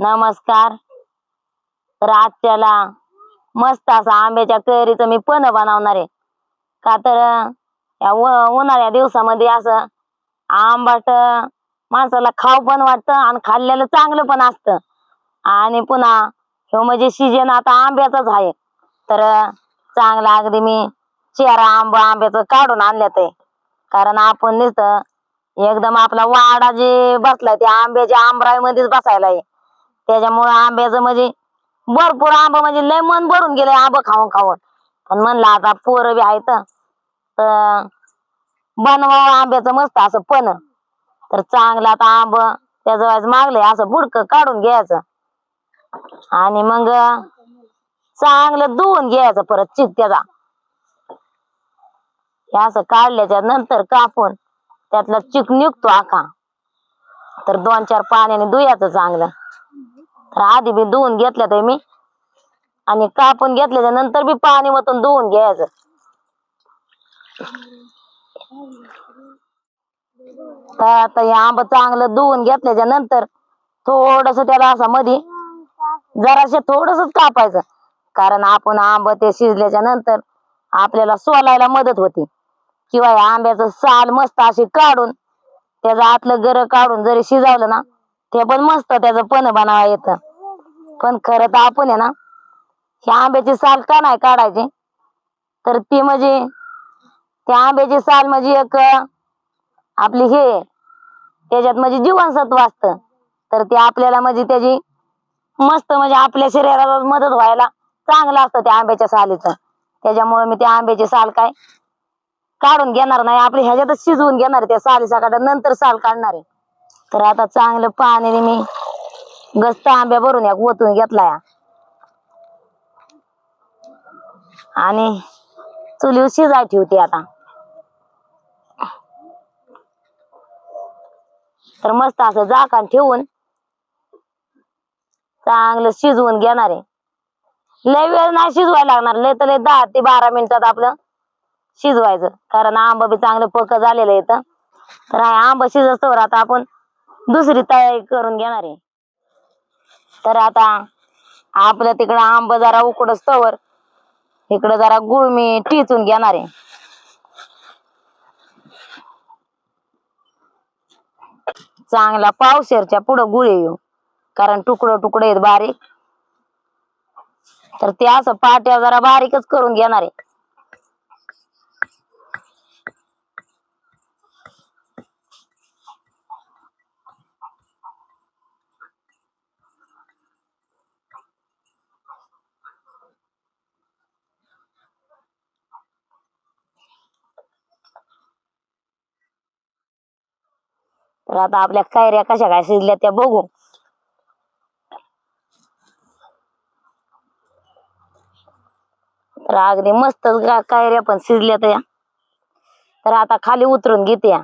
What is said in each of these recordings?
नमस्कार. तर मस्त असं आंब्याच्या कैरीचं मी पण बनवणार आहे. का तर या उन्हाळ्या दिवसामध्ये असं आंबाट माणसाला खाऊ पण वाटतं आणि खाल्लेलं चांगलं पण असतं. आणि पुन्हा ह्यो म्हणजे सीजन आता आंब्याचाच आहे. तर चांगला अगदी मी चेहरा आंबा आंब्याचं काढून आणल्यात आहे. कारण आपण नुसतं एकदम आपला वाडा जे बसलाय ते आंब्याच्या आंबराईमध्येच बसायला आहे. त्याच्यामुळं आंब्याचं म्हणजे भरपूर आंबा म्हणजे लय मन भरून गेलंय आंबा खाऊन खाऊन. पण म्हणलं आता पोरं बी आहेत तर बनवावं आंब्याचं मस्त असं पण. तर चांगलं आता आंब त्याचं वेळेस मागलंय असं बुडकं काढून घ्यायचं. आणि मग चांगलं धुवून घ्यायचं परत चिक त्याचा हे असं काढल्याच्या नंतर कापून त्यातला चिक निघतो आखा. तर दोन चार पाण्याने धुयाचं चांगलं. तर आधी बी धुवून घेतल्या ते मी. आणि कापून घेतल्याच्या नंतर बी पाणी वतून धुवून घ्यायचं. तर आता हे आंब चांगलं धुवून घेतल्याच्या नंतर थोडस त्याला असं मधी जराशे थोडस कापायचं. कारण आपण आंब ते शिजल्याच्या नंतर आपल्याला सोलायला मदत होती. किंवा आंब्याचं साल मस्त अशी काढून त्याचं आतलं गर काढून जरी शिजवलं ना ते पण मस्त त्याचं पण बनावा येतं. पण खरं तर आपण आहे ना ह्या आंब्याची साल का नाही काढायची? तर ती म्हणजे त्या आंब्याची साल म्हणजे एक आपली हे त्याच्यात म्हणजे जीवनसत्व असतं. तर ते आपल्याला म्हणजे त्याची मस्त म्हणजे आपल्या शरीराला मदत व्हायला चांगलं असतं त्या आंब्याच्या सालीचं. त्याच्यामुळे मी त्या आंब्याची साल काय काढून घेणार नाही. आपली ह्याच्यातच शिजवून घेणार आहे त्या साली सकाळ नंतर साल काढणार आहे. तर आता चांगलं पाण्याने मी गस्त आंब्या भरून एक ओतून घेतलाय आणि चुलीवर शिजाय ठेवते आता. तर मस्त असं झाकण ठेवून चांगलं शिजवून घेणार आहे. लय वेळ नाही शिजवायला लागणार. लय तर लय दहा ते बारा मिनिटात आपलं शिजवायचं. कारण आंबा बी चांगलं पक झालेलं येतं तर हा आंबा शिजस्तवर आता आपण दुसरी तयारी करून घेणार आहे. तर आता आपलं तिकडं आंब जरा उकडच तवर. इकडं जरा गुळ मी टिचून घेणार आहे. चांगला पावशेरच्या पुढं गुळ येऊ कारण तुकडं तुकडे आहेत बारीक. तर ते असं पाट्या जरा बारीकच करून घेणार आहे. तर आता आपल्या कैऱ्या कशा काय शिजल्या त्या बघू. तर अगदी मस्तच कायऱ्या पण शिजल्या त्या. तर आता खाली उतरून घेते.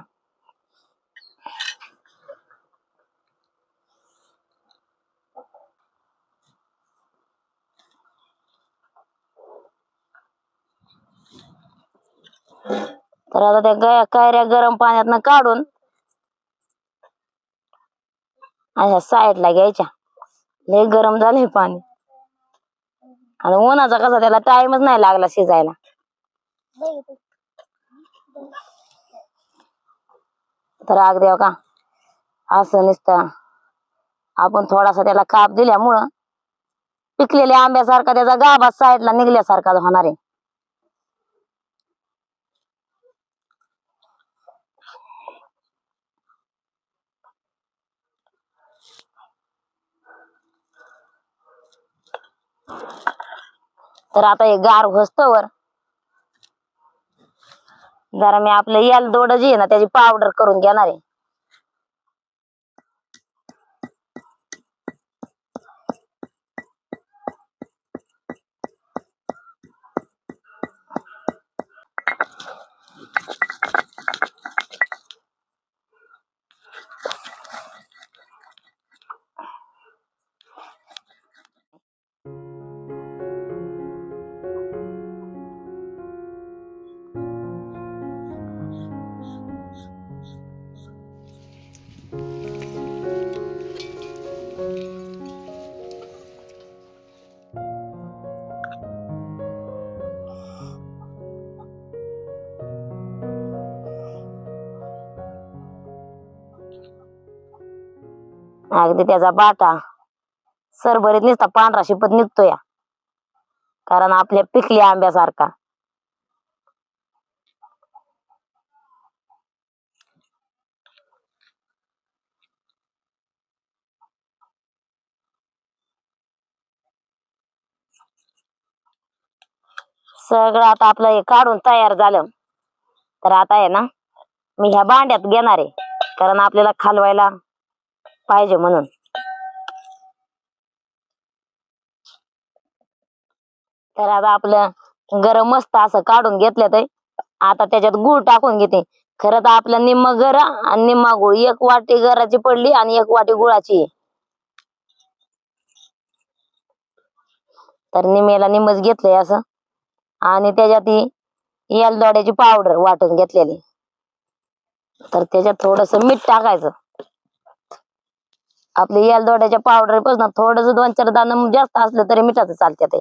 तर आता त्या गया कायऱ्या गरम पाण्यातनं काढून अशा साईडला घ्यायच्या. लय गरम झालंय पाणी. आणि उन्हाचा कसा त्याला टाइमच नाही लागला शिजायला. तर अगदी हो का? असं नुसतं आपण थोडासा त्याला काप दिल्यामुळं पिकलेल्या आंब्यासारखा त्याचा गाभा साईडला निघल्यासारखा होणार आहे. तर आता हे गार होस्तवर जरा मी आपलं याल दोड जी आहे ना त्याची पावडर करून घेणार आहे. अगदी त्याचा बाटा. सरभरीत नुसता पांढरा शिपत निघतो या कारण आपल्या पिकल्या आंब्यासारखा. सगळं आता आपलं हे काढून तयार झालं. तर आता आहे ना मी ह्या भांड्यात घेणार आहे. कारण आपल्याला खालवायला पाहिजे म्हणून. तर आता आपलं गरम मस्त असं काढून घेतलं ते. आता त्याच्यात गुळ टाकून घेते. खरं तर आपलं निम्मा गरा आणि निम्मा गुळ. एक वाटी गराची पडली आणि एक वाटी गुळाची तर निम्याला निमच घेतलंय असं. आणि त्याच्यात ही एलदोड्याची पावडर वाटून घेतलेली. तर त्याच्यात थोडस मीठ टाकायचं. आपली यालदोड्याच्या पावडरपासून थोडस दोन चार दाणं जास्त असलं तरी मिठाचं चालते ते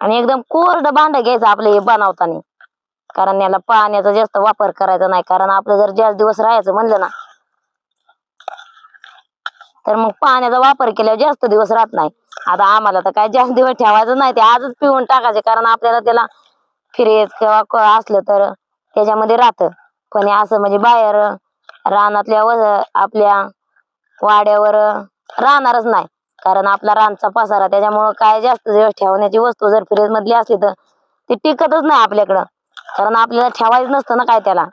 आणि एकदम कोरड भांड घ्यायचं आपलं हे बनवताना. कारण याला पाण्याचा जास्त वापर करायचा नाही. कारण आपलं जर जास्त दिवस राहायचं म्हणलं ना तर मग पाण्याचा वापर केल्यावर जास्त दिवस राहत नाही. आता आम्हाला तर काय जास्त दिवस ठेवायचं नाही. ते आजच पिऊन टाकायचे. कारण आपल्याला त्याला फ्रीज किंवा असलं तर त्याच्यामध्ये राहतं. पण असं म्हणजे बाहेर रानातल्या आपल्या वाड्यावर राहणारच नाही. कारण आपला रानचा पसारा त्याच्यामुळं काय जास्त दिवस ठेवण्याची वस्तू जर फ्रीज मधली असली तर ती टिकतच नाही आपल्याकडं. कारण आपल्याला ठेवायचं नसतं ना काय त्याला.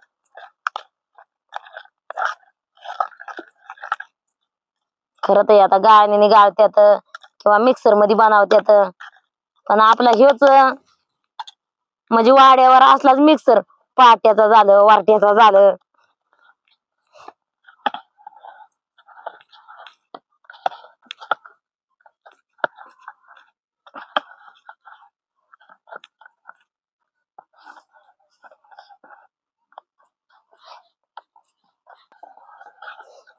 खरं तर आता गाळणीने गाळत्यात किंवा मिक्सरमध्ये बनवत्यात. पण आपला हेच म्हणजे वाड्यावर असलाच मिक्सर पाट्याचा झालं वारट्याचा झालं.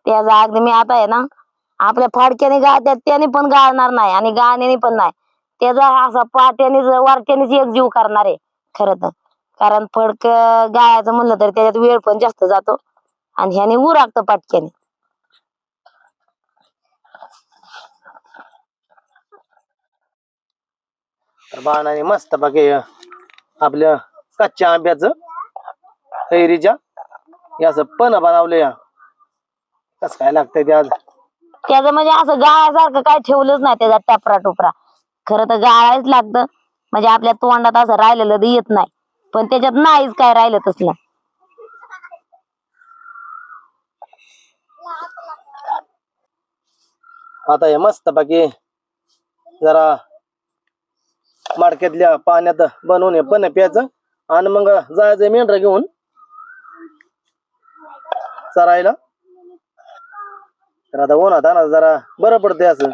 त्याचा अगदी मी आता आहे ना आपल्या फाडक्याने गाळत्यात त्याने पण गाळणार नाही आणि गाळण्याने पण नाही. त्याचा असा पाट्यानेच वारट्यानेच एक जीव करणार आहे खरं तर. कारण फडक गाळायचं म्हणलं तर त्याच्यात वेळ पण जास्त जातो आणि ह्याने उरागतं पाटक्याने. बाणाने मस्त बाकी आपल्या कच्च्या आंब्याच कैरीच्या याच असं पण बनवलं या कस काय लागतंय ते आज? त्याचं म्हणजे असं गाळासारखं काय ठेवलंच नाही त्याचा टपरा टुपरा. खरं तर गाळायच लागतं. म्हणजे आपल्या तोंडात असं राहिलेलं तर येत नाही. पण त्याच्यात नाहीच काय राहिलं तसलं. आता हे मस्त बाकी जरा मडक्यातल्या पाण्यात बनवून हे पण प्यायचं. आणि मग जायचं मेंढरा घेऊन. चरायला. तर आता उन्हात आणा जरा बरं पडतंय असं.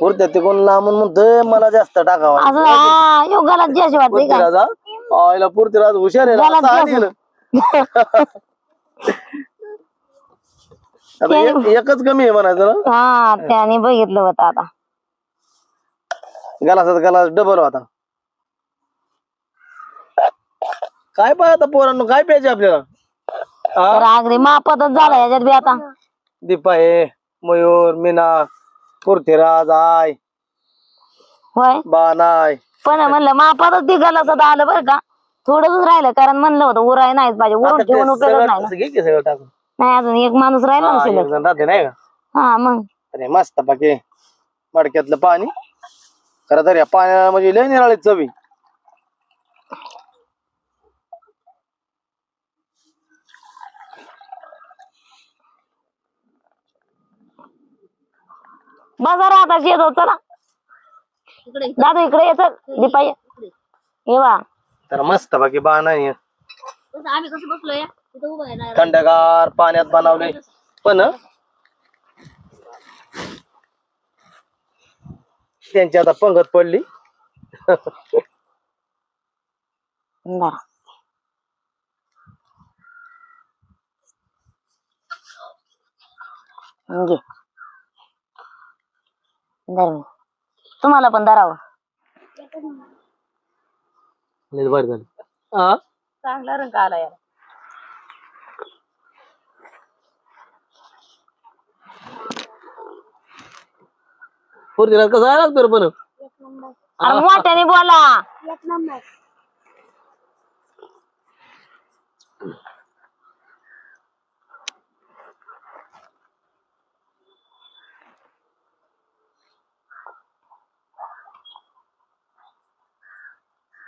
पुरत्या तिकडून लांबून म्हणतोय मला जास्त टाकावा असं हा का? पुरतीराजा आईला पुरतीराज हुशार आहे ना, असं. आता एक- एकच कमी आहे म्हणायचं ना? हा त्याने बघितलं होतं आता. गलासात गलास डबल होता. काय पाय आता पोरांनो काय प्यायचे आपल्याला? तर अगदी मापातच झाला याच्यात बी आता. दीपा आहे मयूर मीना पृथ्वीराज आय होय? बानाय पण म्हणलं मापातच ती गलासात आलं बरं का? थोडंच राहिलं कारण म्हणलं होतं उराय नाहीच पाहिजे. ते ठेवून उपयोग नाही ना. तसं घे की सगळं टाकून. नाही अजून एक माणूस राहिला हा, नसेल एक जण राहते नाही का? हा मग. अरे मस्त बाकी मडक्यातलं पाणी. खरं तर या पाण्या म्हणजे लय निराळी चवी बाजार आता शेत चला दादा इकडे येत. दीपा ये. ये बा. तर मस्त बाकी बाणा आहे. आम्ही कसं बसलोय? तिथं उभं आहे ना. थंडगार पाण्यात बनवले. पण त्यांची आता पंगत पडली. बरं. घे धर मी. तुम्हाला पण धरावं. लय भारी झालं. हा? चांगला रंग आला यार पोरगीला कसं आहे लागतं रे पण अरे मोठ्याने बोला.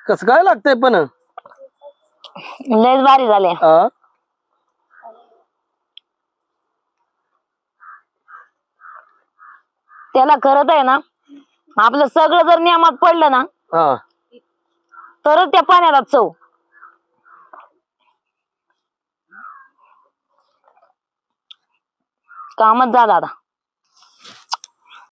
कसं काय लागतंय पण? लयच भारी झाले. हा त्याला खरंच आहे ना आपलं सगळं जर नियमात पडलं ना हा. तरच त्या पाण्याला चव. कामच झालं आता.